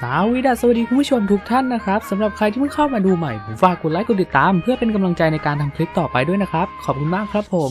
สาวิดาสวัสดีคุณผู้ชมทุกท่านนะครับสำหรับใครที่เพิ่งเข้ามาดูใหม่ผมฝากกดไลค์กดติดตาม เพื่อเป็นกำลังใจในการทำคลิปต่อไปด้วยนะครับ ขอบคุณมากครับผม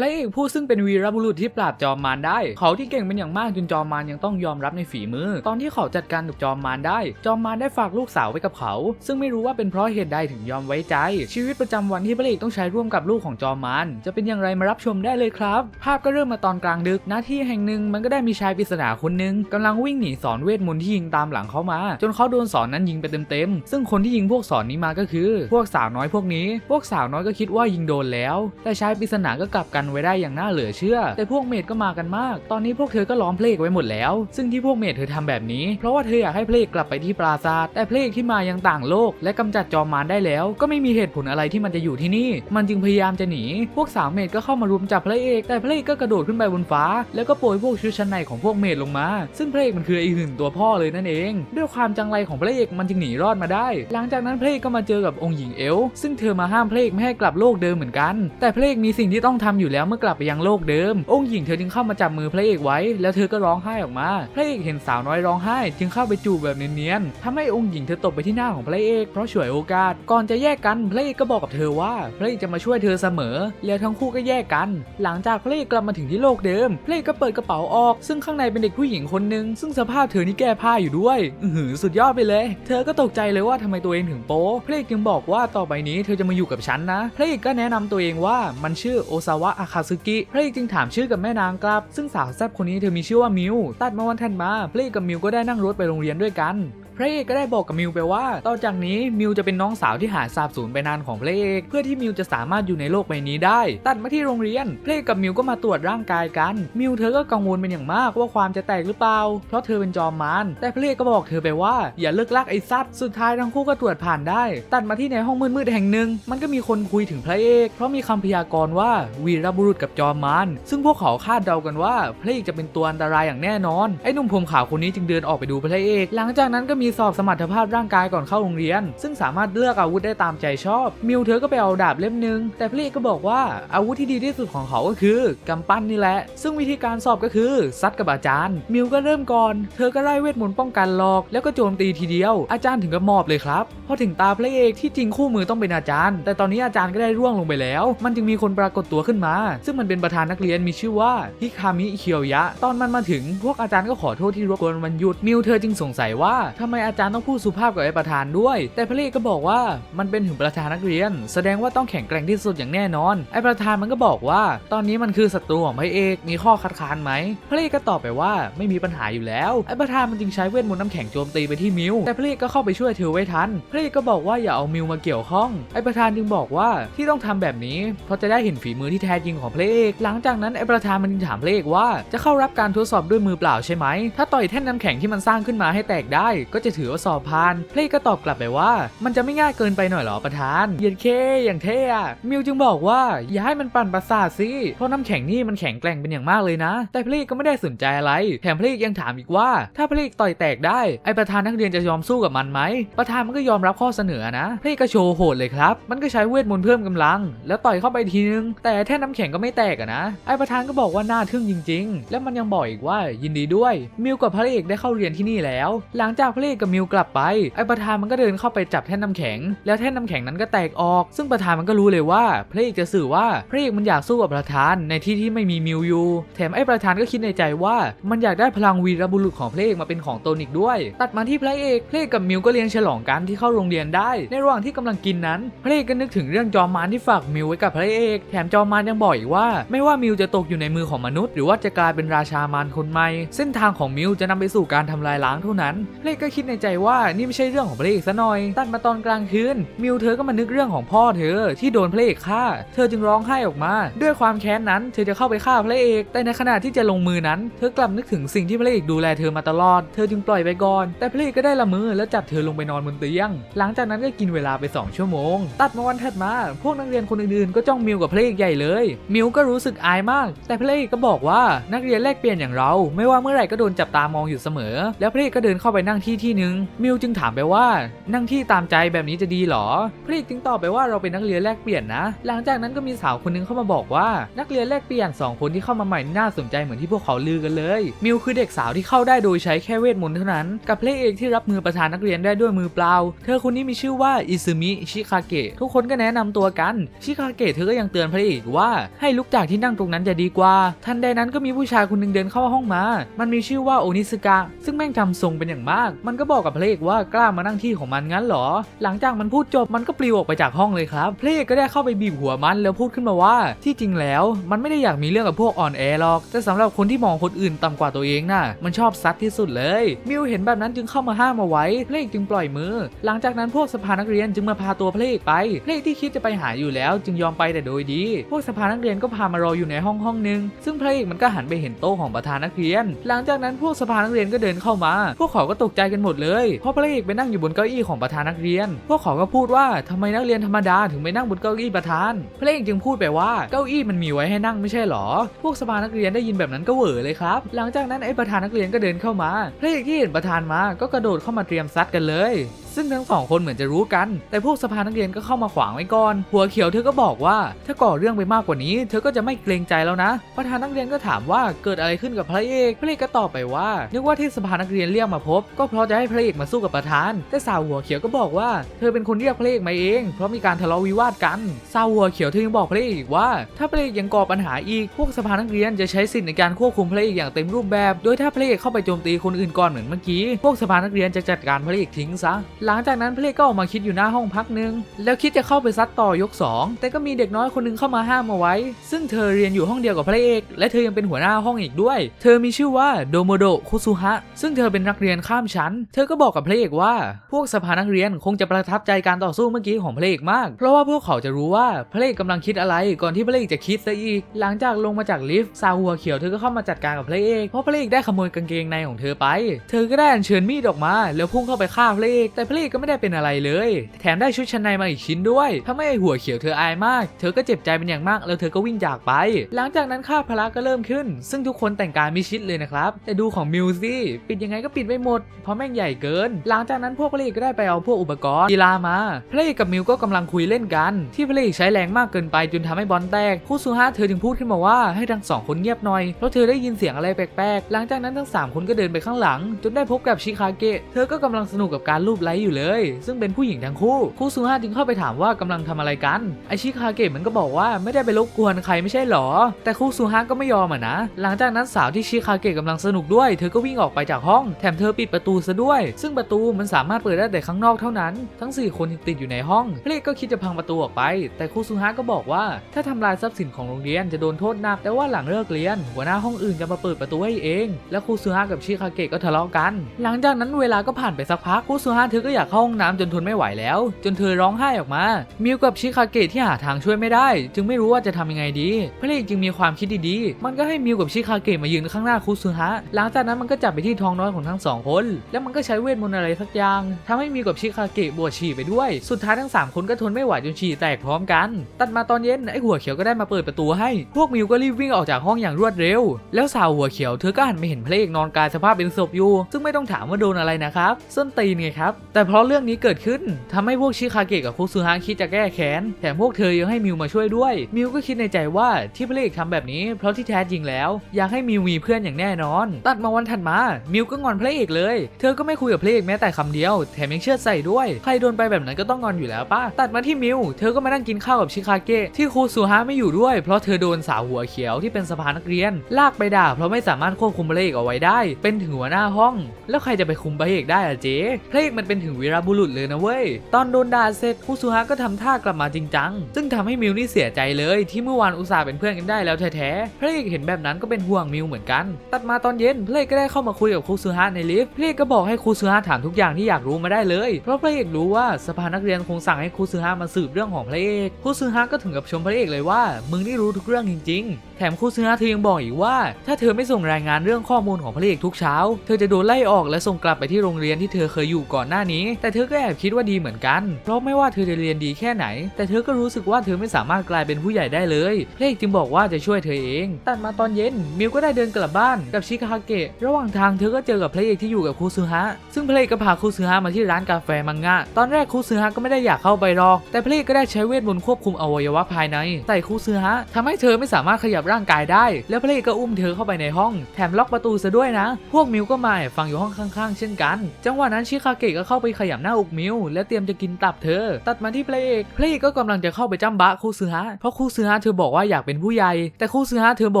พระเอกผู้ซึ่งเป็นวีรบุรุษที่ปราบจอมมารได้ เขาที่เก่งเป็นอย่างมากจนจอมมารยังต้องยอมรับในฝีมือ ตอนที่เขาจัดการกับจอมมารได้ จอมมารได้ฝากลูกสาวไว้กับเขา ซึ่งไม่รู้ว่าเป็นเพราะเหตุใดถึงยอมไว้ใจ ชีวิตประจำวันที่พระเอกต้องใช้ร่วมกับลูกของจอมมารจะเป็นอย่างไรมารับชมได้เลยครับ ภาพก็เริ่มมาตอนกลางดึกหน้าที่แห่งหนึ่งมันก็ได้มีชายปริศนาคนหนึ่งกำลังวิ่งหนีสอนเวทมนต์ที่ยิงตามหลังเขามา จนเขาโดนสอนนั้นยิงไปเต็มๆซึ่งคนที่ยิงพวกสอนนี้มาก็คือ พวกสาวน้อยพวกนี้ พวกสาวน้อยก็คิดว่ายิงโดนแล้ว แต่ชายปริศนาก็กลับกันไว้ได้อย่างน่าเหลือเชื่อ แต่พวกเมดก็มากันมาก ตอนนี้พวกเธอก็ล้อมเพลกไว้หมดแล้ว ซึ่งที่พวกเมดเธอทำแบบนี้ เพราะว่าเธออยากให้เพลกกลับไปที่ปราสาท แต่เพลกที่มายังต่างโลก และกำจัดจอมมารได้แล้ว ก็ไม่มีเหตุผลอะไรที่มันจะอยู่ที่นี่ มันจึงพยายามจะหนี พวกสาวเมดก็เข้ามารุมจับพระเอก แต่พระเอกก็กระโดดขึ้นไปบนฟ้า แล้วก็โปรยพวกชุดชั้นในของพวกเมดลงมา ซึ่งพระเอกมันคือไอหื่นตัวพ่อเลยนั่นเอง ด้วยความจังไรของพระเอกมันจึงหนีรอดมาได้ หลังจากนั้นพระเอกก็มาเจอกับองค์หญิงเอลซึ่งเธอมาห้ามพระเอกไม่ให้กลับโลกเดิมเหมือนกัน แต่พระเอกมีสิ่งที่ต้องทำอยู่แล้วเมื่อกลับไปยังโลกเดิม องค์หญิงเธอจึงเข้ามาจับมือพระเอกไว้ แล้วเธอก็ร้องไห้ออกมา พระเอกเห็นสาวน้อยร้องไห้ จึงเข้าไปจูบแบบเนียนๆทำให้องค์หญิงเธอตบไปที่หน้าของพระเอก เพราะฉวยโอกาส ก่อนจะแยกกันพระเอกก็บอกกับเธอว่า พระเอกจะมาช่วยเธอเสมอ แล้วทั้งคู่ก็แยกกัน หลังจากพระเอกกลับมาถึงที่โลกเดิม พระเอกก็เปิดกระเป๋าออก ซึ่งข้างในเป็นเด็กผู้หญิงคนหนึ่งซึ่งสภาพเธอนี่แก้ผ้าอยู่ด้วยอือสุดยอดไปเลย เธอก็ตกใจเลยว่าทำไมตัวเองถึงโป๊พระเอกจึงบอกว่าต่อไปนี้เธอจะมาอยู่กับฉันนะ พระเอกก็แนะนำตัวเองว่ามันชื่อโอซาวะอาคาซึกิพระเอกจึงถามชื่อกับแม่นางกลับ ซึ่งสาวแซ่บคนนี้เธอมีชื่อว่ามิวตัดมาวันถัดมาพระเอกกับมิวก็ได้นั่งรถไปโรงเรียนด้วยกัน พระเอกก็ได้บอกกับมิวไปว่า ต่อจากนี้มิวจะเป็นน้องสาวที่หายสาบสูญไปนานของพระเอก เพื่อที่มิวจะสามารถอยู่ในโลกใบนี้ได้ ตัดมาที่โรงเรียนพระเอกกับมิวก็มาตรวจร่างกายกัน มิวเธอก็กังวลเป็นอย่างมากว่าความจะแตกหรือเปล่า เพราะเธอเป็นจอมมารแต่พระเอกก็บอกเธอไปว่า อย่าเลิกลักไอ้ซัดสุดท้ายทั้งคู่ก็ตรวจผ่านได้ ตัดมาที่ในห้องมืดๆแห่งหนึ่ง มันก็มีคนคุยถึงพระเอก เพราะมีคำพยากรณ์ว่าวีรบุรุษกับจอมมารซึ่งพวกเขาคาดเดากันว่าพระเอกจะเป็นตัวอันตรายอย่างแน่นอนไอ้หนุ่มผมขาวคนนี้จึงเดินออกไปดูพระเอก หลังจากนั้นก็มีสอบสมรรถภาพร่างกายก่อนเข้าโรงเรียน ซึ่งสามารถเลือกอาวุธได้ตามใจชอบ มิวเธอก็ไปเอาดาบเล่มหนึง แต่พระเอกก็บอกว่าอาวุธที่ดีที่สุดของเขาก็คือกำปั้นนี่แหละ ซึ่งวิธีการสอบก็คือซัดกับอาจารย์ มิวก็เริ่มก่อน เธอก็ไล่เวทมนต์ป้องกันหลอก แล้วก็โจมตีทีเดียว อาจารย์ถึงกับมอบเลยครับ พอถึงตาพระเอกที่จริงคู่มือต้องเป็นอาจารย์ แต่ตอนนี้อาจารย์ก็ได้ร่วงลงไปแล้ว มันจึงมีคนปรากฏตัวขึ้นมา ซึ่งมันเป็นประธานนักเรียนมีชื่อว่าฮิคามิเคียวยะ ตอนมันมาถึงพวกอาจารย์ก็ขอโทษที่รบกวนวันหยุดมิวเธอจึงสงสัยว่าทำไมอาจารย์ต้องพูดสุภาพกับไอ้ประธานด้วย แต่พระเอกก็บอกว่ามันเป็นถึงประธานนักเรียน แสดงว่าต้องแข็งแกร่งที่สุดอย่างแน่นอน ไอ้ประธานมันก็บอกว่า ตอนนี้มันคือศัตรูของพระเอกมีข้อคัดค้านไหมพระเอกก็ตอบไปว่าไม่มีปัญหาอยู่แล้วไอ้ประธานมันจึงใช้เวทมนต์น้ำแข็งโจมตีไปที่มิวแต่พระเอกก็เข้าไปช่วยเธอไว้ทันพระเอกก็บอกว่าอย่าเอามิวมาเกี่ยวข้องไอ้ประธานจึงบอกว่าที่ต้องทำแบบนี้ เพราะจะได้เห็นฝีมือที่แท้จริงของพระเอกหลังจากนั้นไอ้ประธานมันจึงถามพระเอกว่าจะเข้ารับการทดสอบด้วยมือเปล่าใช่ไหมถ้าต่อยแท่นน้ำแข็งที่มันสร้างขึ้นมาให้แตกได้ ก็จะจะถือว่าสอบผ่านพระเอกก็ตอบกลับไปว่า มันจะไม่ง่ายเกินไปหน่อยหรอประธาน เย็นเคอย่างเท่อะมิวจึงบอกว่าอย่าให้มันปั่นประสาทสิ เพราะน้ำแข็งนี่มันแข็งแกร่งเป็นอย่างมากเลยนะ แต่พระเอกก็ไม่ได้สนใจอะไร แถมพระเอกยังถามอีกว่า ถ้าพระเอกต่อยแตกได้ ไอประธานนักเรียนจะยอมสู้กับมันไหม ประธานมันก็ยอมรับข้อเสนอนะพระเอกก็โชว์โหดเลยครับ มันก็ใช้เวทมนต์เพิ่มกำลัง แล้วต่อยเข้าไปทีนึง แต่แท่นน้ำแข็งก็ไม่แตกอะนะ ไอประธานก็บอกว่าน่าทึ่งจริง ๆ แล้วมันยังบอกอีกว่ายินดีด้วย มิวกับพระเอกได้เข้าเรียนที่นี่แล้ว หลังจากพระเอกกับมิวกลับไป ไอประธานมันก็เดินเข้าไปจับแท่นน้ำแข็ง แล้วแท่นน้ำแข็งนั้นก็แตกออก ซึ่งประธานมันก็รู้เลยว่าพระเอกจะสื่อว่าพระเอกมันอยากสู้กับประธานในที่ที่ไม่มีมิวอยู่ แถมไอ้ประธานก็คิดในใจว่า มันอยากได้พลังวีรบุรุษของพระเอกมาเป็นของตนอีกด้วย ตัดมาที่พระเอกพระเอกกับมิวก็เลี้ยงฉลองกันที่เข้าโรงเรียนได้ ในระหว่างที่กำลังกินนั้น พระเอกก็นึกถึงเรื่องจอมมารที่ฝากมิวไว้กับพระเอก แถมจอมมารยังบอกอีกว่า ไม่ว่ามิวจะตกอยู่ในมือของมนุษย์ หรือว่าจะกลายเป็นราชามารคนใหม่ เส้นทางของมิวจะนำไปสู่การทำลายล้างเท่านั้นพระเอกก็คิดในใจว่านี่ไม่ใช่เรื่องของพระเอกซะหน่อย ตัดมาตอนกลางคืน มิวเธอก็มานึกเรื่องของพ่อเธอที่โดนพระเอกฆ่า เธอจึงร้องไห้ออกมา ด้วยความแค้นนั้น เธอจะเข้าไปฆ่าพระเอก แต่ในขณะที่จะลงมือนั้น เธอกลับนึกถึงสิ่งที่พระเอกดูแลเธอมาตลอด เธอจึงปล่อยไปก่อน แต่พระเอกก็ได้ละมือแล้วจับเธอลงไปนอนบนเตียง หลังจากนั้นก็กินเวลาไป 2 ชั่วโมง ตัดมาวันถัดมา พวกนักเรียนคนอื่นๆ ก็จ้องมิวกับพระเอกใหญ่เลย มิวก็รู้สึกอายมาก แต่พระเอกก็บอกว่านักเรียนแลกเปลี่ยนอย่างเรา ไม่ว่าเมื่อไหร่ก็โดนจับตามองอยู่เสมอ แล้วพระเอกก็เดินเข้าไปนั่งที่ที่ที่หนึ่งมิวจึงถามไปว่า นั่งที่ตามใจแบบนี้จะดีหรอพระเอกจึงตอบไปว่าเราเป็นนักเรียนแลกเปลี่ยนนะ หลังจากนั้นก็มีสาวคนหนึงเข้ามาบอกว่า นักเรียนแลกเปลี่ยนสองคนที่เข้ามาใหม่น่าสนใจเหมือนที่พวกเขาลือกันเลย มิวคือเด็กสาวที่เข้าได้โดยใช้แค่เวทมนต์เท่านั้น กับพระเอกที่รับมือประธานนักเรียนได้ด้วยมือเปล่า เธอคนนี้มีชื่อว่าอิซึมิชิคาเกะทุกคนก็แนะนำตัวกัน ชิคาเกะเธอก็ยังเตือนพระเอกว่าให้ลุกจากที่นั่งตรงนั้นจะดีกว่า ทันใดนั้นก็มีผู้ชายคนหนึงเดินเข้าห้องมา มันมีชื่อว่าโอนิสกะซึ่งแม่งทำทรงเป็นอย่างมาก มันก็บอกกับพระเอกว่ากล้ามานั่งที่ของมันงั้นเหรอ หลังจากมันพูดจบมันก็ปลิวออกไปจากห้องเลยครับพระเอกก็ได้เข้าไปบีบหัวมันแล้วพูดขึ้นมาว่า ที่จริงแล้วมันไม่ได้อยากมีเรื่องกับพวกอ่อนแอหรอก แต่สำหรับคนที่มองคนอื่นต่ำกว่าตัวเองน่ะ มันชอบซัดที่สุดเลย มิวเห็นแบบนั้นจึงเข้ามาห้ามเอาไว้พระเอกจึงปล่อยมือ หลังจากนั้นพวกสภานักเรียนจึงมาพาตัวพระเอกไปพระเอกที่คิดจะไปหาอยู่แล้ว จึงยอมไปแต่โดยดี พวกสภานักเรียนก็พามารออยู่ในห้องห้องหนึง ซึ่งพระเอกมันก็หันไปเห็นโต๊ะของประธานนักเรียน หลังจากนั้นพวกสภานักเรียนก็เดินเข้ามา พวกเขาก็ตกใจกันหมดเลยเพราะพระเอกไปนั่งอยู่บนเก้าอี้ของประธานนักเรียน พวกเขาก็พูดว่าทำไมนักเรียนธรรมดาถึงไปนั่งบนเก้าอี้ประธาน พระเอกจึงพูดไปว่าเก้าอี้มันมีไว้ให้นั่งไม่ใช่หรอ พวกสภานักเรียนได้ยินแบบนั้นก็เหวอเลยครับ หลังจากนั้นไอ้ประธานนักเรียนก็เดินเข้ามา พระเอกที่เห็นประธานมาก็กระโดดเข้ามาเตรียมซัดกันเลย ซึ่งทั้งสองคนเหมือนจะรู้กัน แต่พวกสภานักเรียนก็เข้ามาขวางไว้ก่อน หัวเขียวเธอก็บอกว่า ถ้าก่อเรื่องไปมากกว่านี้ เธอก็จะไม่เกรงใจแล้วนะ ประธานนักเรียนก็ถามว่าเกิดอะไรขึ้นกับพระเอก พระเอกก็ตอบไปว่านึกว่าที่สภานักเรียนเรียกมาพบ ก็เพราะจะให้พระเอกมาสู้กับประธาน แต่สาวหัวเขียวก็บอกว่า เธอเป็นคนเรียกพระเอกมาเอง เพราะมีการทะเลาะวิวาทกัน สาวหัวเขียวเธอยังบอกพระเอกอีกว่า ถ้าพระเอกยังก่อปัญหาอีก พวกสภานักเรียนจะใช้สิทธิ์ในการควบคุมพระเอกอย่างเต็มรูปแบบ โดยถ้าพระเอกเข้าไปโจมตีคนอื่นก่อนเหมือนเมื่อกี้ พวกสภานักเรียนจะจัดการพระเอกทิ้งซะหลังจากนั้นพเอกก็ออกมาคิดอยู่หน้าห้องพักหนึง แล้วคิดจะเข้าไปซัดต่อยก 2 แต่ก็มีเด็กน้อยคนหนึงเข้ามาห้ามเอาไว้ ซึ่งเธอเรียนอยู่ห้องเดียวกับพระเอก และเธอยังเป็นหัวหน้าห้องอีกด้วย เธอมีชื่อว่าโดโมโดคุซุฮะ ซึ่งเธอเป็นนักเรียนข้ามชั้น เธอก็บอกกับพระเอกว่า พวกสภานักเรียนคงจะประทับใจการต่อสู้เมื่อกี้ของพระเอกมาก เพราะว่าพวกเขาจะรู้ว่าพระเอกกำลังคิดอะไรก่อนที่พระเอกจะคิดซะอีก หลังจากลงมาจากลิฟต์ซาหัวเขียวเธอก็เข้ามาจัดการกับพระเอกเพราะพระเอกได้ขโมยกางเกงในของเธอไป เธอก็ได้อัญเชิญมีดออกมา แล้วพุ่งเข้าไปฆ่าพระเอกแต่เอกก็ไม่ได้เป็นอะไรเลย แถมได้ชุดชั้นในมาอีกชิ้นด้วยทำให้ไอ้หัวเขียวเธออายมาก เธอก็เจ็บใจเป็นอย่างมาก แล้วเธอก็วิ่งจากไป หลังจากนั้นค่าพละก็เริ่มขึ้น ซึ่งทุกคนแต่งกายมิชิดเลยนะครับ แต่ดูของมิวซี่ปิดยังไงก็ปิดไม่หมด เพราะแม่งใหญ่เกิน หลังจากนั้นพวกพระเอกก็ได้ไปเอาพวกอุปกรณ์กีฬามาพระเอกกับมิวก็กำลังคุยเล่นกัน ที่พระเอกใช้แรงมากเกินไปจนทำให้บอลแตกคู่ซูฮะเธอจึงพูดขึ้นมาว่าให้ทั้งสองคนเงียบหน่อยเพราะเธอได้ยินเสียงอะไรแปลกๆ หลังจากนั้นทั้งสามคนก็เดินไปข้างหลัง จนได้พบกับชิคาเกะเธอก็กำลังสนุกกับการลูบไล้อยู่เลย ซึ่งเป็นผู้หญิงทั้งคู่คู่ซูฮะจึงเข้าไปถามว่ากำลังทำอะไรกันไอชิคาเกะมันก็บอกว่าไม่ได้ไปรบกวนใครไม่ใช่หรอ แต่คู่ซูฮะก็ไม่ยอมอะนะ หลังจากนั้นสาวที่ชิคาเกะกำลังสนุกด้วย เธอก็วิ่งออกไปจากห้อง แถมเธอปิดประตูซะด้วย ซึ่งประตูมันสามารถเปิดได้แต่ข้างนอกเท่านั้น ทั้งสี่คนติดอยู่ในห้องพระเอกก็คิดจะพังประตูออกไป แต่คู่ซูฮะก็บอกว่า ถ้าทำลายทรัพย์สินของโรงเรียนจะโดนโทษหนัก แต่ว่าหลังเลิกเรียน หัวหน้าห้องอื่นจะมาเปิดประตูให้เอง และคู่ซูฮะกับชิคาเกะก็ทะเลาะกัน หลังจากนั้นเวลาก็ผ่านไปสักพักคู่ซูฮะเธอก็อยากเข้าห้องน้ำจนทนไม่ไหวแล้ว จนเธอร้องไห้ออกมา มิวกับชิคาเกะที่หาทางช่วยไม่ได้ จึงไม่รู้ว่าจะทำยังไงดีพระเอกจึงมีความคิดดีๆ มันก็ให้มิวกับชิคาเกะมายืนข้างหน้าคุซุฮะ หลังจากนั้นมันก็จับไปที่ท้องน้อยของทั้งสองคน แล้วมันก็ใช้เวทมนต์อะไรสักอย่างทำให้มิวกับชิคาเกะบวชฉี่ไปด้วย สุดท้ายทั้งสามคนก็ทนไม่ไหวจนฉี่แตกพร้อมกัน ตัดมาตอนเย็นไอ้หัวเขียวก็ได้มาเปิดประตูให้ พวกมิวก็รีบวิ่งออกจากห้องอย่างรวดเร็ว แล้วสาวหัวเขียวเธอก็หันไปเห็นพระเอกนอนกายสภาพเป็นศพอยู่ ซึ่งไม่ต้องถามว่าโดนอะไรนะครับส้นตีนไงครับแแต่เพราะเรื่องนี้เกิดขึ้นทำให้พวกชิคาเกะกับคุซุฮะคิดจะแก้แค้นแถมพวกเธอยังให้มิวมาช่วยด้วย มิวก็คิดในใจว่าที่พระเอกทำแบบนี้ เพราะที่แท้จริงแล้ว อยากให้มิวมีเพื่อนอย่างแน่นอน ตัดมาวันถัดมา มิวก็งอนพระเอกเลย เธอก็ไม่คุยกับพระเอกแม้แต่คำเดียว แถมยังเชื่อดใส่ด้วย ใครโดนไปแบบนั้นก็ต้องงอนอยู่แล้วป้าตัดมาที่มิว เธอก็มานั่งกินข้าวกับชิคาเกะที่ครูซูฮะไม่อยู่ด้วย เพราะเธอโดนสาวหัวเขียวที่เป็นสภานักเรียน ลากไปด่า เพราะไม่สามารถควบคุมพระเอกเอาไว้ได้ เป็นถึงหัวหน้าห้อง แล้วใครจะไปคุมพระเอกได้อะเจ๊พระเอกมันเป็นถึงวีรบุรุษเลยนะเว้ย ตอนโดนด่าเสร็จครูซูฮะก็ทำท่ากลับมาจริงจัง ซึ่งทำให้มิวนี่เสียใจเลยที่เมื่อวานอุตส่าห์เป็นเพื่อนกันได้แล้วแท้ๆ พระเอกเห็นแบบนั้นก็เป็นห่วงมิวเหมือนกัน ตัดมาตอนเย็นพระเอกก็ได้เข้ามาคุยกับครูซูฮะในลิฟต์พระเอกก็บอกให้ครูซูฮะถามทุกอย่างที่อยากรู้มาได้เลย เพราะพระเอกรู้ว่าสภานักเรียนคงสั่งให้ครูซูฮะมาสืบเรื่องของพระเอกครูซูฮะก็ถึงกับชมพระเอกเลยว่า มึงนี่รู้ทุกเรื่องจริง ๆ แถมครูซูฮะเธอยังบอกอีกว่า ถ้าเธอไม่ส่งรายงานเรื่องข้อมูลของพระเอกทุกเช้า เธอจะโดนไล่ออกและส่งกลับไปที่โรงเรียนที่เธอเคยอยู่ก่อนหน้านี้นี้ แต่เธอก็แอบคิดว่าดีเหมือนกัน เพราะไม่ว่าเธอจะเรียนดีแค่ไหน แต่เธอก็รู้สึกว่าเธอไม่สามารถกลายเป็นผู้ใหญ่ได้เลย เพระเอกจึงบอกว่าจะช่วยเธอเอง ตัดมาตอนเย็น มิวก็ได้เดินกลับบ้านกับชิคาเกะ ระหว่างทางเธอก็เจอกับเพระเอกที่อยู่กับคูซึฮะ ซึ่งเพระเอกก็พาคูซึฮะมาที่ร้านกาแฟมังงะ ตอนแรกคูซึฮะก็ไม่ได้อยากเข้าไปหรอก แต่เพระเอกก็ได้ใช้เวทมนต์ควบคุมอวัยวะภายในใส่คูซึฮะทำให้เธอไม่สามารถขยับร่างกายได้ แล้วเพระเอกก็อุ้มเธอเข้าไปในห้อง แถมล็อกประตูซะด้วยนะ พวกมิวก็มาฟังอยู่ห้องข้างๆ เช่นกัน จังหวะนั้นชิคาเกะก็เข้าไปขยำหน้าอกมิวและเตรียมจะกินตับเธอ ตัดมาที่พระเอกพระเอกก็กำลังจะเข้าไปจ้ำบะคูซึฮะเพราะคูซึฮะเธอบอกว่าอยากเป็นผู้ใหญ่ แต่คูซึฮะเธอบ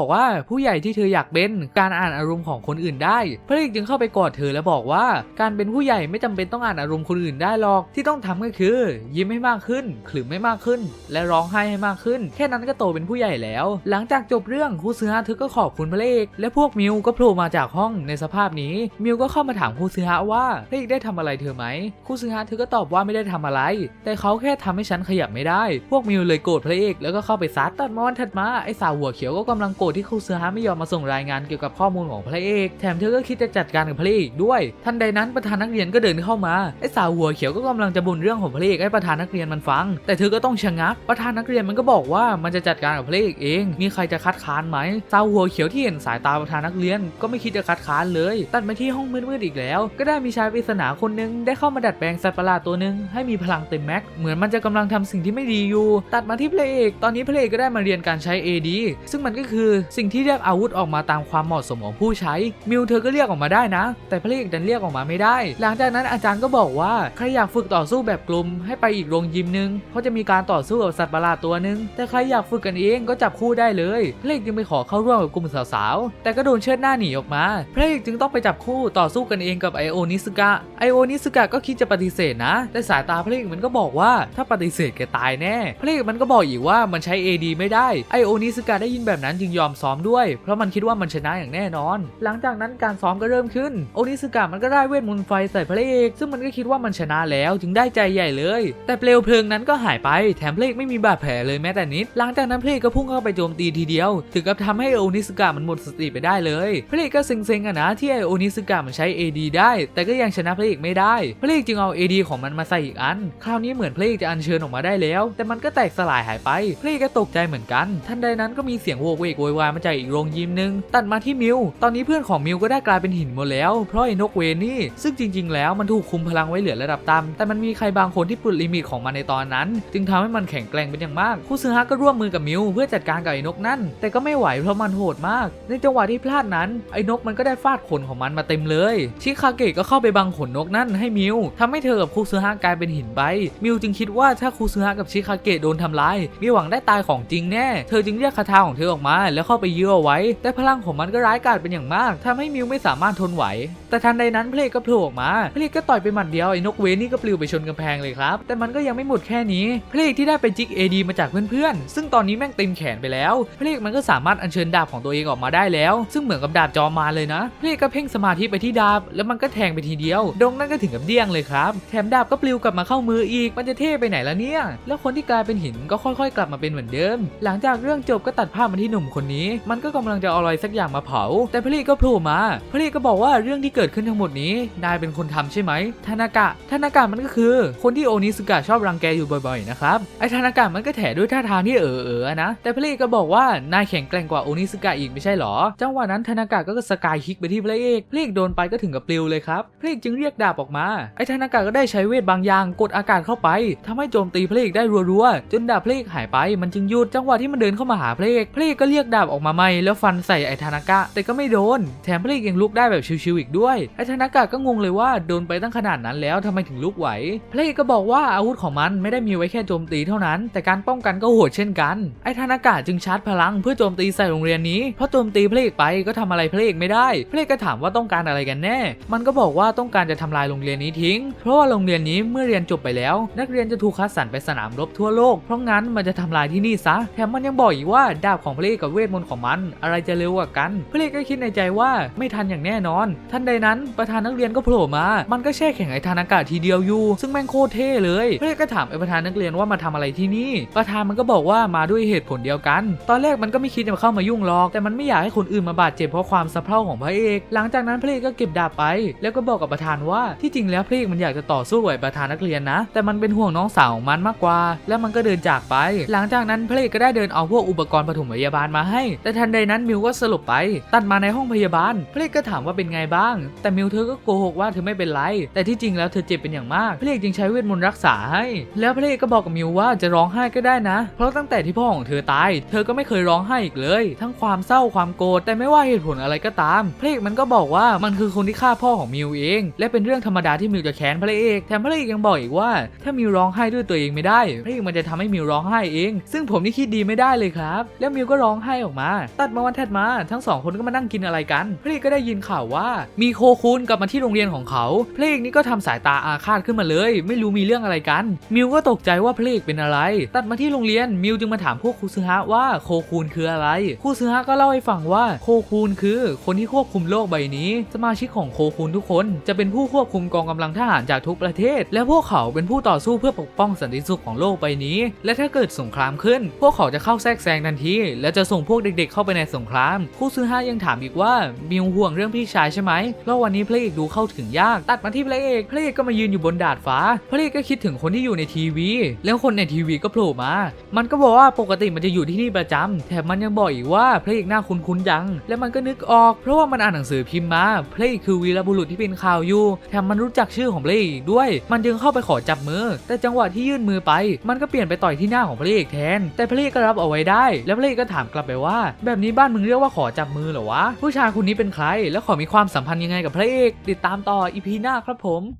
อกว่าผู้ใหญ่ที่เธออยากเป็นการอ่านอารมณ์ของคนอื่นได้ พระเอกจึงเข้าไปกอดเธอแล้วบอกว่า การเป็นผู้ใหญ่ไม่จำเป็นต้องอ่านอารมณ์คนอื่นได้หรอกที่ต้องทำก็คือ ยิ้มให้มากขึ้นขลึมให้มากขึ้น และร้องไห้ให้มากขึ้น แค่นั้นก็โตเป็นผู้ใหญ่แล้ว หลังจากจบเรื่องคูซึฮะเธอก็ขอบคุณพระเอกและพวกมิวก็โผล่มาจากห้องในสภาพนี้มิวก็เข้ามาถามคูซึฮะว่าพระเอกได้ทำอะไรเธอไหมคูซึฮะเธอก็ตอบว่าไม่ได้ทำอะไร แต่เขาแค่ทำให้ฉันขยับไม่ได้ พวกมิวเลยโกรธพระเอกแล้วก็เข้าไปซัดตัดมาวันถัดมาไอสาวหัวเขียวก็กำลังโกรธที่คูซึฮะไม่ยอมมาส่งรายงานเกี่ยวกับข้อมูลของพระเอกแถมเธอก็คิดจะจัดการกับพระเอกด้วย ทันใดนั้นประธานนักเรียนก็เดินเข้ามาไอสาวหัวเขียวก็กำลังจะบ่นเรื่องของพระเอกให้ประธานนักเรียนมันฟัง แต่เธอก็ต้องชะงักประธานนักเรียนมันก็บอกว่ามันจะจัดการกับพระเอกเอง มีใครจะคัดค้านไหมสาวหัวเขียวที่เห็นสายตาประธานนักเรียนก็ไม่คิดจะคัดค้านเลย ตัดมาที่ห้องมืดๆอีกแล้ว ก็ได้มีชายปริศนาคนนึงได้เข้ามาดัดแปลงสัตว์ประหลาดตัวหนึ่งให้มีพลังเต็มแม็กซ์เหมือนมันจะกำลังทำสิ่งที่ไม่ดีอยู่ ตัดมาที่พระเอก ตอนนี้พระเอกก็ได้มาเรียนการใช้ AD ซึ่งมันก็คือสิ่งที่เรียกอาวุธออกมาตามความเหมาะสมของผู้ใช้ มิวเธอก็เรียกออกมาได้นะ แต่พระเอกดันเรียกออกมาไม่ได้ หลังจากนั้นอาจารย์ก็บอกว่าใครอยากฝึกต่อสู้แบบกลุ่มให้ไปอีกโรงยิมนึงเพราะจะมีการต่อสู้กับสัตว์ประหลาดตัวหนึ่งแต่ใครอยากฝึกกันเองก็จับคู่ได้เลยพระเอกจึงไปขอเข้าร่วมกับกลุ่มสาวๆแต่ก็โดนเชิดหน้าหนีออกมาพระเอกจึงต้องไปจับคู่ต่อสู้กันเองกับไอโอนิสกะไอโอนิสกะก็คิดจะปฏิเสธนะ แต่สายตาพระเอกมันก็บอกว่าถ้าปฏิเสธแกตายแน่ พระเอกมันก็บอกอีกว่ามันใช้ AD ไม่ได้ไอโอนิสกะได้ยินแบบนั้นจึงยอมซ้อมด้วย เพราะมันคิดว่ามันชนะอย่างแน่นอน หลังจากนั้นการซ้อมก็เริ่มขึ้นโอนิสกะมันก็ได้เวทมนต์ไฟใส่พระเอกซึ่งมันก็คิดว่ามันชนะแล้วจึงได้ใจใหญ่เลย แต่เปลวเพลิงนั้นก็หายไปแถมพระเอกไม่มีบาดแผลเลยแม้แต่นิด หลังจากนั้นพระเอกก็พุ่งเข้าไปโจมตีทีเดียว ถึงกับทำให้โอนิสกะมันหมดสติไปได้เลย พระเอกก็เซ็งๆอะนะที่ไอโอนิสกะมันใช้ AD ได้ แต่ก็ยังชนะพระเอกไม่ได้พระเอกจึงเอา AD ของมันมาใส่อีกอัน คราวนี้เหมือนพระเอกจะอัญเชิญออกมาได้แล้ว แต่มันก็แตกสลายหายไปพระเอกก็ตกใจเหมือนกัน ทันใดนั้นก็มีเสียงโวกเวกโวยวายมาจากอีกโรงยิมหนึง ตัดมาที่มิว ตอนนี้เพื่อนของมิวก็ได้กลายเป็นหินหมดแล้ว เพราะไอ้นกเวนนี่ ซึ่งจริง ๆ แล้วมันถูกคุมพลังไว้เหลือระดับต่ำแต่มันมีใครบางคนที่ปลดลิมิตของมันในตอนนั้น จึงทำให้มันแข็งแกร่งเป็นอย่างมากคุซึฮะก็ร่วมมือกับมิวเพื่อจัดการกับไอ้นกนั่น แต่ก็ไม่ไหวเพราะมันโหดมาก ในจังหวะที่พลาดนั้นไอ้นกมันก็ได้ฟาดขนของมันมาเต็มเลย ชิคาเกะก็เข้าไปบังขนนกนั่นให้มิิวทำให้เธอกับคุซึฮะกลายเป็นหินไป มิวจึงคิดว่าถ้าคุซึฮะกับชิคาเกะโดนทำร้ายมีหวังได้ตายของจริงแน่ เธอจึงเรียกคาถาของเธอออกมา แล้วเข้าไปยื้อเอาไว้ แต่พลังของมันก็ร้ายกาจเป็นอย่างมากทำให้มิวไม่สามารถทนไหว แต่ทันใดนั้นเพลงก็โผล่ออกมา เพลงก็ต่อยไปหมัดเดียวไอ้นกเวนนี่ก็ปลิวไปชนกำแพงเลยครับ แต่มันก็ยังไม่หมดแค่นี้ เพลงที่ได้ไปจิก AD มาจากเพื่อนๆ ซึ่งตอนนี้แม่งเต็มแขนไปแล้ว เพลงมันก็สามารถอัญเชิญดาบของตัวเองออกมาได้แล้ว ซึ่งเหมือนกับดาบจอมมาเลยนะ เพลก็เพ่งสมาธิไปที่ดาบ แล้วมันก็แทงไปทีเดียว ดงนั่นก็ถึงกับเดียงเลยครับ แถมดาบก็ปลิวกลับมาเข้ามืออีก มันจะเท่ไปไหนละเนี่ย แล้วคนที่กลายเป็นหินก็ค่อยๆ กลับมาเป็นเหมือนเดิม หลังจากเรื่องจบก็ตัดภาพมาที่หนุ่มคนนี้ มันก็กำลังจะเอาอะไรสักอย่างมาเผา แต่พลีก็โผล่มา พลีก็บอกว่าเรื่องที่เกิดขึ้นทั้งหมดนี้ นายเป็นคนทำใช่ไหมทานากะทานากะมันก็คือ คนที่โอนิสกะชอบรังแกอยู่บ่อยๆนะครับ ไอทานากะมันก็แถด้วยท่าทางที่เออเออๆนะ แต่พลีก็บอกว่านายแข็งแกร่งกว่าโอนิสกะอีกไม่ใช่หรอ จังหวะนั้นทานากะก็สกายคิกไปที่พระเอกพระเอกโดนไปก็ถึงกับปลิวเลยครับพระเอกจึงเรียกดาบออกมาไอทานากะก็ได้ใช้เวทบางอย่างกดอากาศเข้าไปทำให้โจมตีพระเอกได้รัวๆ จนดาบพระเอกหายไปมันจึงหยุดจังหวะที่มันเดินเข้ามาหาพระเอกพระเอกก็เรียกดาบออกมาใหม่แล้วฟันใส่ไอทานากะแต่ก็ไม่โดน แถมพระเอกยังลุกได้แบบชิวๆอีกด้วยไอทานากะก็งงเลยว่าโดนไปตั้งขนาดนั้นแล้วทำไมถึงลุกไหวพระเอกก็บอกว่าอาวุธของมันไม่ได้มีไว้แค่โจมตีเท่านั้น แต่การป้องกันก็โหดเช่นกันไอทานากะจึงชาร์จพลังเพื่อโจมตีใส่โรงเรียนนี้เพราะโจมตีพระเอกไปก็ทำอะไรพระเอกไม่ได้พระเอกก็ถามว่าต้องการอะไรกันแน่ มันก็บอกว่าต้องการจะทำลายโรงเรียนนี้ทิ้ง เพราะว่าโรงเรียนนี้เมื่อเรียนจบไปแล้ว นักเรียนจะถูกคัดสรรไปสนามรบทั่วโลก เพราะงั้นมันจะทำลายที่นี่ซะ แถมมันยังบอกอีกว่าดาบของพระเอกกับเวทมนต์ของมัน อะไรจะเร็วกว่ากัน พระเอกก็คิดในใจว่าไม่ทันอย่างแน่นอนทันใดนั้นประธานนักเรียนก็โผล่มา มันก็แช่แข็งไอ้ธานอากาศทีเดียวอยู่ ซึ่งแม่งโคตรเท่เลยพระเอกก็ถามไอ้ประธานนักเรียนว่ามาทำอะไรที่นี่ ประธานมันก็บอกว่ามาด้วยเหตุผลเดียวกัน ตอนแรกมันก็ไม่คิดจะเข้ามายุ่งหรอก แต่มันไม่อยากให้คนอื่นมาบาดเจ็บเพราะความสะเพร่าของพระเอก หลังจากนั้นพระเอกก็เก็บดาบไป แล้วก็บอกกับประธานว่าที่จริงแล้วพระเอกมันอยากจะต่อสู้กับประธานนักเรียนนะ แต่มันเป็นห่วงน้องสาวของมันมากกว่า แล้วมันก็เดินจากไป หลังจากนั้นพระเอกก็ได้เดินเอาพวกอุปกรณ์ปฐมพยาบาลมาให้ แต่ทันใดนั้นมิวก็สลบไป ตัดมาในห้องพยาบาลพระเอกก็ถามว่าเป็นไงบ้าง แต่มิวเธอก็โกหกว่าเธอไม่เป็นไร แต่ที่จริงแล้วเธอเจ็บเป็นอย่างมากพระเอกจึงใช้เวทมนต์รักษาให้ แล้วพระเอกก็บอกกับมิวว่าจะร้องไห้ก็ได้นะ เพราะตั้งแต่ที่พ่อของเธอตาย เธอก็ไม่เคยร้องไห้อีกเลย ทั้งความเศร้าความโกรธแต่ไม่ว่าเหตุผลอะไรก็ตามพระเอกมันก็บอกว่ามันคือคนที่ฆ่าพ่อของมิวเอง และเป็นเรื่องธรรมดาที่มิวจะแค้นพระเอกแถมพระเอกยังบอกอีกว่า ถ้ามิวร้องไห้ด้วยตัวเองไม่ได้พระเอกมันจะทำให้มิวร้องไห้เอง ซึ่งผมนี่คิดดีไม่ได้เลยครับ แล้วมิวก็ร้องไห้ออกมา ตัดมาวันถัดมา ทั้งสองคนก็มานั่งกินอะไรกัน พระเอกก็ได้ยินข่าวว่า มีโคคูนกลับมาที่โรงเรียนของเขาพระเอกนี่ก็ทำสายตาอาฆาตขึ้นมาเลย ไม่รู้มีเรื่องอะไรกัน มิวก็ตกใจว่าพระเอกเป็นอะไร ตัดมาที่โรงเรียนมิวจึงมาถามพวกครูซึฮะว่าโคคูนคืออะไรครูซึฮะก็เล่าให้ฟังว่าโคคูนคือ คนที่ควบคุมโลกใบนี้ สมาชิกของโคคูนทุกคน จะเป็นผู้ควบคุมกองกำลังทหารจากทุกประเทศ และพวกเขาเป็นผู้ต่อสู้เพื่อปกป้องสันติสุขของโลกใบนี้ และถ้าเกิดสงครามขึ้น พวกเขาจะเข้าแทรกแซงทันที และจะส่งพวกเด็กๆ เข้าไปในสงครามครูซึฮะยังถามอีกว่ามิวห่วงเรื่องพี่ชายใช่ไหมเพราะวันนี้พระเอกดูเข้าถึงยาก ตัดมาที่พระเอกพระเอกก็มายืนอยู่บนดาดฟ้า พระเอกก็คิดถึงคนที่อยู่ในทีวี แล้วคนในทีวีก็โผล่มา มันก็บอกว่าปกติมันจะอยู่ที่นี่ประจำแถมมันยังบอกอีกว่าพระเอกหน้าคุ้นๆจังและมันก็นึกออก เพราะว่ามันอ่านหนังสือพิมพ์มาพระเอกคือวีรบุรุษที่เป็นข่าวอยู่แถมมันรู้จักชื่อของพระเอกอีกด้วย มันจึงเข้าไปขอจับมือ แต่จังหวะที่ยื่นมือไป มันก็เปลี่ยนไปต่อยที่หน้าของพระเอกแทน แต่พระเอกก็รับเอาไว้ได้ แล้วพระเอกก็ถามกลับไปว่า แบบนี้บ้านมึงเรียกว่าขอจับมือเหรอวะ ผู้ชายคนนี้เป็นใคร แล้วขอมีความสัมพันธ์ยังไงกับพระเอก ติดตามต่ออีพีหน้าครับผม